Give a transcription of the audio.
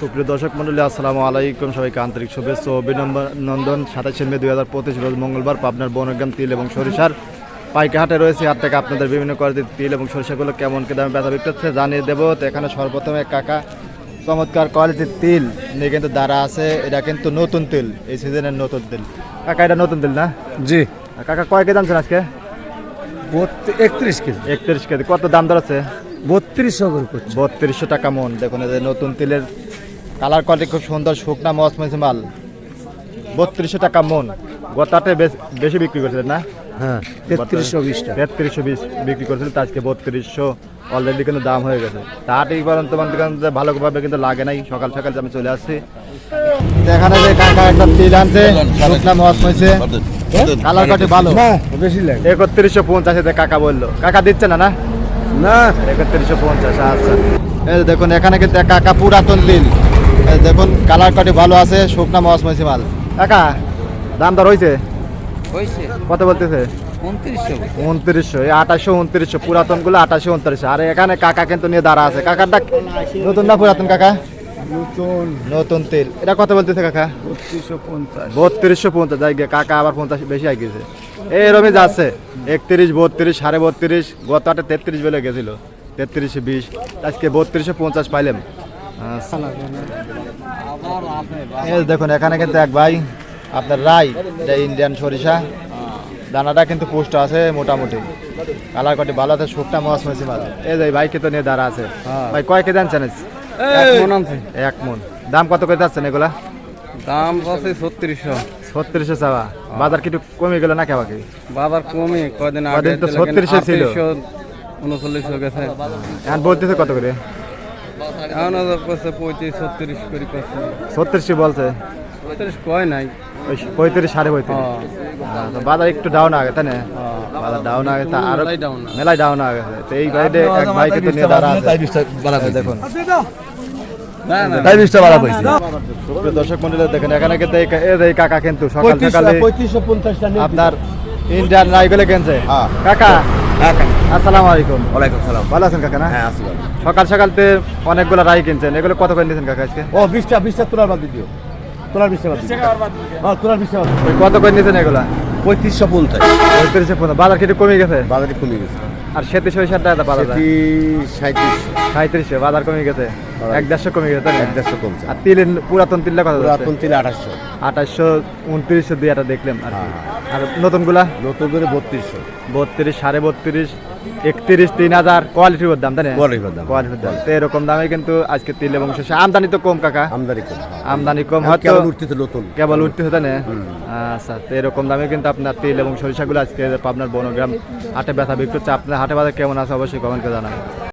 সুপ্রিয় দর্শক মন্ডলী আসসালামু আলাইকুম। সবাইকে আন্তরিক শুভেচ্ছা অভিনন্দন। সাতাশে মে দুই হাজার পঁচিশ রোজ মঙ্গলবার পাবনার বনগ্রাম তিল এবং সরিষার পাইকা হাটে রয়েছে হাট থেকে আপনাদের বিভিন্ন কোয়ালিটির তিল এবং সরিষাগুলো কেমন কি দামে ব্যথা বিক্রি হচ্ছে জানিয়ে দেবো। তো এখানে সর্বপ্রথমে কাকা চমৎকার কোয়ালিটির তিল নিয়ে কিন্তু দাঁড়া আছে। এটা কিন্তু নতুন তিল এই সিজনের নতুন তিল। কাকা এটা নতুন তিল না? জি। কাকা কয় কেজি আনছেন আজকে? একত্রিশ কেজি। একত্রিশ কেজি। কত দাম দর আছে? বত্রিশশো করে বত্রিশশো টাকা মন। দেখুন নতুন তিলের কালার কোয়ালিটি খুব সুন্দর শুকনা মস মসি মাল বত্রিশশো টাকা মন। গোটাতে বেশি বিক্রি করছিলেন না? হ্যাঁ তেত্রিশশো বিশ টাকা। তেত্রিশশো বিশ বিক্রি করছিলেন তা আজকে বত্রিশশো। অলরেডি কিন্তু দাম হয়ে গেছে। তাহাটি পর্যন্ত মানে ভালোভাবে কিন্তু লাগে নাই। সকাল সকাল আমি চলে আসছি। এখানে যে কাকা একটা তিল আনছে শুকনা মস মসে কালার কাটি ভালো। না বেশি লাগে। একত্রিশশো পঞ্চাশে কাকা বলল। কাকা দিচ্ছে না না? না। একত্রিশশো পঞ্চাশ আচ্ছা। দেখুন এখানে কিন্তু কাকা পুরাতন তিল। এই দেখুন কালার কাটি ভালো আছে শুকনা মস মসি মাল। কাকা দাম দর হয়েছে হয়েছে কত বলতেছে? উনত্রিশশো এই আঠাশশো উনত্রিশশো পুরাতনগুলো আঠাশশো উনত্রিশশো। আর এখানে কাকা কিন্তু নিয়ে দাঁড়া আছে। কাকারটা নতুন না পুরাতন কাকা? নতুন। নতুন তেল। এটা কত বলতেছে কাকা? বত্রিশশো পঞ্চাশ। যাই কাকা আবার পঞ্চাশ বেশি আই গেছে এরমই যাচ্ছে। একত্রিশ বত্রিশ সাড়ে বত্রিশ গত আটে তেত্রিশ বলে গেছিল। তেত্রিশে বিশ আজকে বত্রিশশো পঞ্চাশ পাইলাম। এই দেখুন এখানে কিন্তু এক ভাই আপনার রাই এটা ইন্ডিয়ান সরিষা দানাটা কিন্তু পুষ্ট আছে মোটামুটি। কালার কটি ভালো আছে শুকটা মাছ মাছ। এই যে ভাই তো নিয়ে দাঁড়া আছে। ভাই কয় কেজি আনছেন? এক মন মন। দাম কত করে যাচ্ছেন এগুলা? দাম আছে ছত্রিশশো। ছত্রিশশো চাওয়া। বাজার কিছু কমে গেল না কেবা কি? বাজার কমে কয়দিন কয়দিন তো 36 ছিল। উনচল্লিশ হয়ে গেছে। এখন বলতেছে কত করে? এখন করছে পঁয়ত্রিশ ছত্রিশ করে করছে ছত্রিশই বলছে? ছত্রিশ কয় নাই। পঁয়ত্রিশ সাড়ে পঁয়ত্রিশ। হ্যাঁ। হ্যাঁ, বাজার একটু ডাউন আগে তাই না? বাজার ডাউন আগে তা আরও আগে। তো এই বাইরে এক নিয়ে দাঁড়া আছে। দেখুন। দর্শক মন্ডলী দেখেন এখানে কিন্তু এই কাকা কিন্তু সকাল সকালে আপনার ইন্ডিয়ান রাইগুলো কিনছে। হ্যাঁ। আসসালামু আলাইকুম। ওয়ালাইকুম সালাম। ভালো আছেন কাকা না? হ্যাঁ আসলাম সকাল সকাল তে অনেকগুলো রাই কিনছেন। এগুলো কত করে নিয়েছেন কাকা আজকে? ও বিশটা বিশটা তোলার বাদ দিও। তোলার বিশটা বাদ দিও। হ্যাঁ তোলার বিশটা বাদ কত করে নিয়েছেন এগুলা? পঁয়ত্রিশশো পঞ্চাশ। পঁয়ত্রিশশো পনেরো বাজার কেটে কমে গেছে। বাজারে কমে গেছে। আর সেতে সরিষার টাকা পাওয়া যায় সাঁত্রিশশো সাঁত্রিশে বাজার কমে গেছে। এক দেড়শো কমে গেছে এক দেড়শো কমছে। আর তিলের পুরাতন তিলটা কত পুরাতন তিল আঠাশশো। আঠাশশো উনত্রিশশো দুই একটা দেখলাম আর কি। হ্যাঁ। আর নতুনগুলা? নতুন করে বত্রিশশো। বত্রিশ সাড়ে বত্রিশ একত্রিশ তিন হাজার কোয়ালিটির দাম তাই না? কোয়ালিটির দাম। কোয়ালিটির দাম। তো এরকম দামে কিন্তু আজকে তিল এবং শস্য আমদানি তো কম কাকা। আমদানি কম। আমদানি কম হয়তো উঠতেছে নতুন। কেবল উঠতে তাই না? আচ্ছা তো এরকম দামে কিন্তু আপনার তেল এবং সরিষাগুলো আজকে আপনার বনগ্রাম হাটে ব্যথা বিক্রি হচ্ছে। আপনার হাটে বাজার কেমন আছে? অবশ্যই কমেন্ট করে জানাবেন।